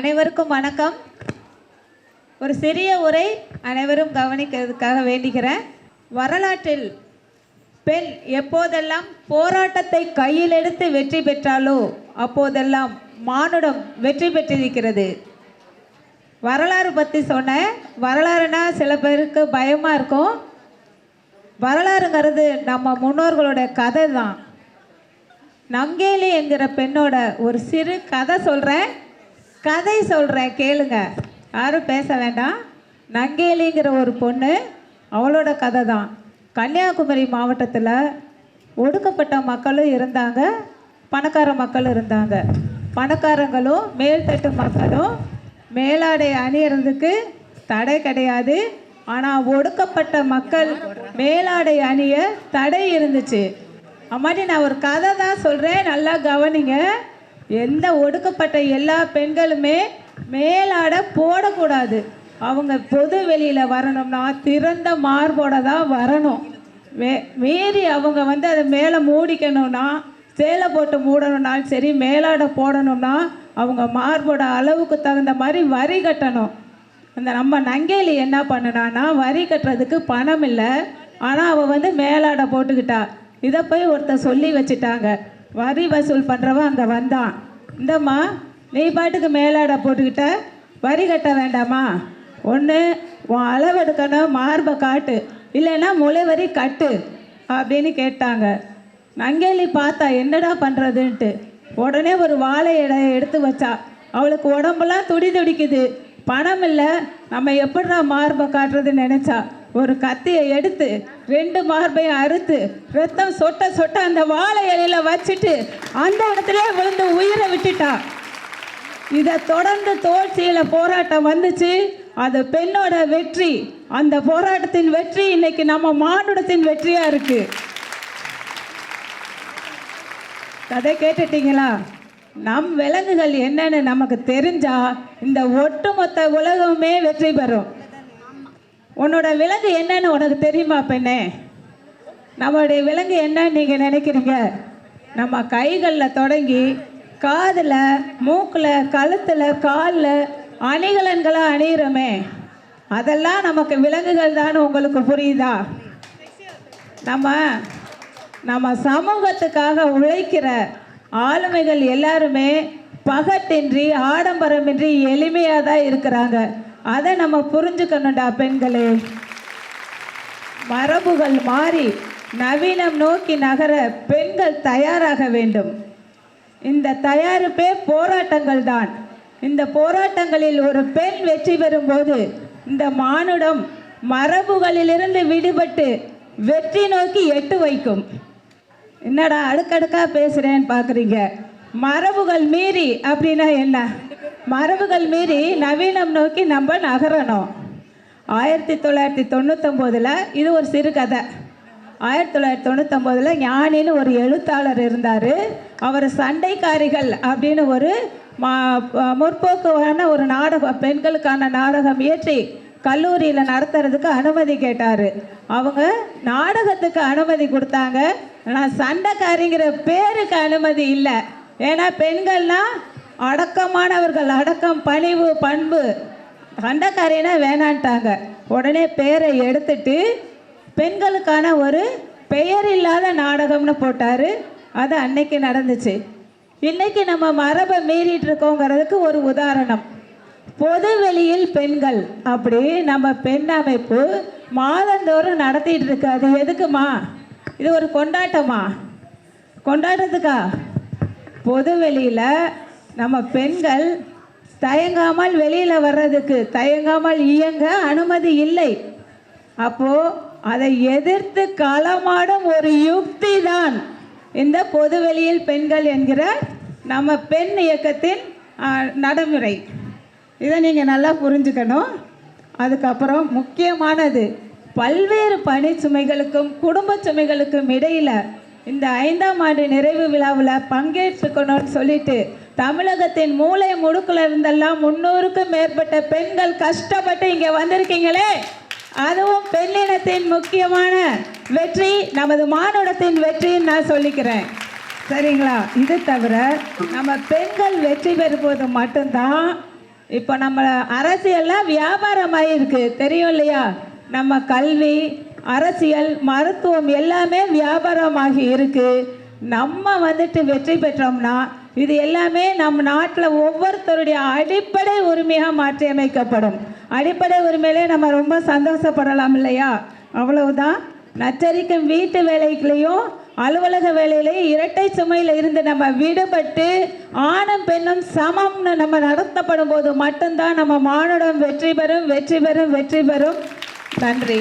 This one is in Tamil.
அனைவருக்கும் வணக்கம். ஒரு சிறிய உரை அனைவரும் கவனிக்கிறதுக்காக வேண்டுகிறேன். வரலாற்றில் பெண் எப்போதெல்லாம் போராட்டத்தை கையில் எடுத்து வெற்றி பெற்றாலோ அப்போதெல்லாம் மானுடம் வெற்றி பெற்றிருக்கிறது. வரலாறு பற்றி சொன்னேன் வரலாறுனா சில பேருக்கு பயமாக இருக்கும். வரலாறுங்கிறது நம்ம முன்னோர்களோட கதை தான் நங்கேலி என்கிற பெண்ணோட ஒரு சிறு கதை சொல்கிறேன் கதை சொல்கிறேன் கேளுங்க. யாரும் பேச வேண்டாம். நங்கேலிங்கிற ஒரு பொண்ணு அவளோட கதை தான் கன்னியாகுமரி மாவட்டத்தில் ஒடுக்கப்பட்ட மக்களும் இருந்தாங்க பணக்கார மக்களும் இருந்தாங்க. பணக்காரங்களும் மேல்தட்டு மக்களும் மேலாடை அணியறதுக்கு தடை கிடையாது. ஆனால் ஒடுக்கப்பட்ட மக்கள் மேலாடை அணிய தடை இருந்துச்சு. அம்மாடி நான் ஒரு கதை தான் சொல்கிறேன் நல்லா கவனிங்க. எந்த ஒடுக்கப்பட்ட எல்லா பெண்களுமே மேலாடை போடக்கூடாது. அவங்க பொது வெளியில் வரணும்னா திறந்த மார்போட தான் வரணும். மே மீறி அவங்க வந்து அதை மேலே மூடிக்கணும்னா சேலை போட்டு மூடணும்னாலும் சரி மேலாடை போடணும்னா அவங்க மார்போட அளவுக்கு தகுந்த மாதிரி வரி கட்டணும். அந்த நம்ம நங்கேலி என்ன பண்ணுனான்னா வரி கட்டுறதுக்கு பணம் இல்லை ஆனால் அவள் வந்து மேலாடை போட்டுக்கிட்டா. இதை போய் ஒருத்தர் சொல்லி வச்சுட்டாங்க. வரி வசூல் பண்ணுறவன் அங்கே வந்தான். இந்தம்மா நீ பாட்டுக்கு மேலாடை போட்டுக்கிட்ட? வரி கட்ட வேண்டாமா? ஒன்று உன் அளவெடுக்கணும் மார்பை காட்டு. இல்லைன்னா முளை வரி கட்டு அப்படின்னு கேட்டாங்க. நங்கேலி பார்த்தா என்னடா பண்ணுறதுன்ட்டு உடனே ஒரு வாழை இடையை எடுத்து வச்சா. அவளுக்கு உடம்பெல்லாம் துடி துடிக்குது. பணம் இல்லை நம்ம எப்படிடா மார்பை காட்டுறதுன்னு நினச்சா. ஒரு கத்தியை எடுத்து ரெண்டு மார்பையும் அறுத்து ரத்தம் சொட்ட சொட்ட அந்த வாழை இலையில வச்சுட்டு அந்த இடத்துல விழுந்து உயிரை விட்டுட்டா. இதை தொடர்ந்து தோல்சியில் போராட்டம் வந்துச்சு. அது பெண்ணோட வெற்றி. அந்த போராட்டத்தின் வெற்றி இன்னைக்கு நம்ம மானுடத்தின் வெற்றியா இருக்கு. கதை கேட்டுட்டீங்களா? நம் விலங்குகள் என்னன்னு நமக்கு தெரிஞ்சா இந்த ஒட்டுமொத்த உலகமே வெற்றி பெறும். உன்னோட விலங்கு என்னன்னு உனக்கு தெரியுமா பெண்ணே? நம்மளுடைய விலங்கு என்னன்னு நீங்கள் நினைக்கிறீங்க? நம்ம கைகளில் தொடங்கி காதில் மூக்கில் கழுத்தில் காலில் அணிகலன்களை அணியிறோமே. அதெல்லாம் நமக்கு விலங்குகள் தான் உங்களுக்கு புரியுதா? நம்ம நம்ம சமூகத்துக்காக உழைக்கிற ஆளுமைகள் எல்லாருமே பகட்டின்றி ஆடம்பரமின்றி எளிமையாக தான் இருக்கிறாங்க. அதை நம்ம புரிஞ்சுக்கணும்டா பெண்களே. மரபுகள் மாறி நவீனம் நோக்கி நகர பெண்கள் தயாராக வேண்டும். இந்த தயாரிப்பே போராட்டங்கள் தான். இந்த போராட்டங்களில் ஒரு பெண் வெற்றி பெறும்போது இந்த மானுடம் மரபுகளிலிருந்து விடுபட்டு வெற்றி நோக்கி எட்டு வைக்கும். என்னடா அடுக்கடுக்கா பேசுகிறேன்னு பார்க்குறீங்க மரபுகள் மீறி அப்படின்னா என்ன? மரபுகள் மீறி நவீனம் நோக்கி நம்ம நகரணும். ஆயிரத்தி தொள்ளாயிரத்தி தொண்ணூத்தொம்போதில் இது ஒரு சிறுகதை ஆயிரத்தி தொள்ளாயிரத்தி தொண்ணூத்தொம்போதில் ஞானின்னு ஒரு எழுத்தாளர் இருந்தார். அவர் சண்டைக்காரிகள் அப்படின்னு ஒரு முற்போக்குவான ஒரு நாடகம் பெண்களுக்கான நாடகம் இயற்றி கல்லூரியில் நடத்துறதுக்கு அனுமதி கேட்டார். அவங்க நாடகத்துக்கு அனுமதி கொடுத்தாங்க. ஆனால் சண்டைக்காரிங்கிற பேருக்கு அனுமதி இல்லை. ஏன்னா பெண்கள்லாம் அடக்கமானவர்கள் அடக்கம் பணிவு பண்பு. சண்டைக்காரினா வேணான்ட்டாங்க. உடனே பேரை எடுத்துட்டு பெண்களுக்கான ஒரு பெயர் இல்லாத நாடகம்னு போட்டார். அது அன்னைக்கு நடந்துச்சு. இன்னைக்கு நம்ம மரபை மீறிட்டு இருக்கோங்கிறதுக்கு ஒரு உதாரணம். பொது வெளியில் பெண்கள் அப்படி நம்ம பெண் அமைப்பு மாதந்தோறும் நடத்திட்டு இருக்கு. அது எதுக்குமா? இது ஒரு கொண்டாட்டமா? கொண்டாட்டத்துக்கா பொது வெளியில் நம்ம பெண்கள் தயங்காமல் வெளியில் வர்றதுக்கு தயங்காமல் இயங்க அனுமதி இல்லை. அப்போது அதை எதிர்த்து களமாடும் ஒரு யுக்தி தான் இந்த பொதுவெளியில் பெண்கள் என்கிற நம்ம பெண் இயக்கத்தின் நடைமுறை. இதை நீங்கள் நல்லா புரிஞ்சுக்கணும். அதுக்கப்புறம் முக்கியமானது பல்வேறு பணி சுமைகளுக்கும் குடும்ப சுமைகளுக்கும் இடையில் இந்த ஐந்தாம் ஆண்டு நிறைவு விழாவில் பங்கேற்றுக்கணும்னு சொல்லிட்டு தமிழகத்தின் மூளை முடுக்கில் இருந்தெல்லாம் முன்னூறுக்கும் மேற்பட்ட பெண்கள் கஷ்டப்பட்டு இங்கே வந்திருக்கீங்களே. அதுவும் பெண்ணினத்தின் முக்கியமான வெற்றி நமது மானுடத்தின் வெற்றின்னு நான் சொல்லிக்கிறேன். சரிங்களா? இது தவிர நம்ம பெண்கள் வெற்றி பெறும்போது மட்டும்தான் இப்போ நம்ம அரசியல்லாம் வியாபாரமாக இருக்குது தெரியும் இல்லையா? நம்ம கல்வி அரசியல் மருத்துவம் எல்லாமே வியாபாரமாகி இருக்குது நம்ம வந்துட்டு வெற்றி பெற்றோம்னா இது எல்லாமே நம் நாட்டில் ஒவ்வொருத்தருடைய அடிப்படை உரிமையாக மாற்றியமைக்கப்படும். அடிப்படை உரிமையிலே நம்ம ரொம்ப சந்தோஷப்படலாம் இல்லையா? அவ்வளவுதான். நச்சரிக்கும் வீட்டு வேலைகளையும் அலுவலக வேலையிலையும் இரட்டை சுமையில் இருந்து நம்ம விடுபட்டு ஆணும் பெண்ணும் சமம்னு நம்ம நடத்தப்படும் போது மட்டும்தான் நம்ம மானுடம் வெற்றி பெறும் வெற்றி பெறும் வெற்றி பெறும். நன்றி.